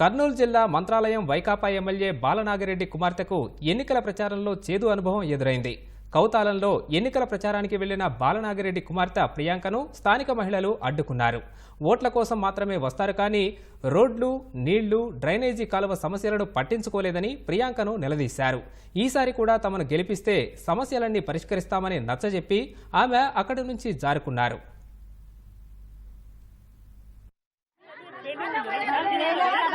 కర్నూలు జిల్లా మంత్రాలయం వైకాపా ఎమ్మెల్యే బాలనాగిరెడ్డి కుమార్తెకు ఎన్నికల ప్రచారంలో చేదు అనుభవం ఎదురైంది. కౌతాలంలో ఎన్నికల ప్రచారానికి వెళ్ళిన బాలనాగిరెడ్డి కుమార్తె ప్రియాంకను స్థానిక మహిళలు అడ్డుకున్నారు. ఓట్ల కోసం మాత్రమే వస్తారు కానీ రోడ్లు నీళ్ళు డ్రైనేజీ కాలువ సమస్యలను పట్టించుకోలేదని ప్రియాంకను నిలదీశారు. ఈసారి కూడా తమను గెలిపిస్తే సమస్యలన్నీ పరిష్కరిస్తామని నచ్చజెప్పి ఆమె అక్కడి నుంచి జారుకున్నారు.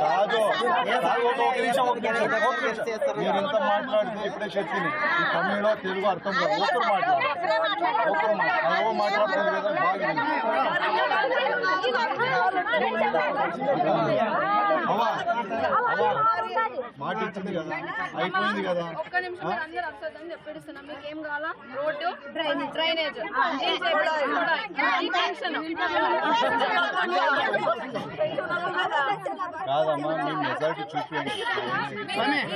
కాదు. మీరు ఎంత మాట్లాడితే ఇప్పుడే చెప్పిన ఈ తమిళలో తెలుగు అర్థం కాదు. మాట్లాడుతుంది కదా మాట ఇచ్చింది కదా. అయిపోయింది కదా. ఒక్క నిమిషం అందరూ చెప్పిస్తున్నాం మీకు ఏం కావాలా? రోడ్డు? డ్రైనేజ్. డ్రైనేజ్. కాదమ్మా మేము మెజార్టీ చూపించండి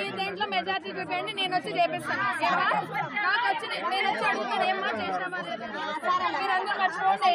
ఈ దీంట్లో మెజార్టీ చూపించండి నేను వచ్చి చేపిస్తాను? నాకు వచ్చి నేను వచ్చి అడుగుతాను ఏమ్మా చేసినామా లేదా? మీరందరూ మర్చిపోండి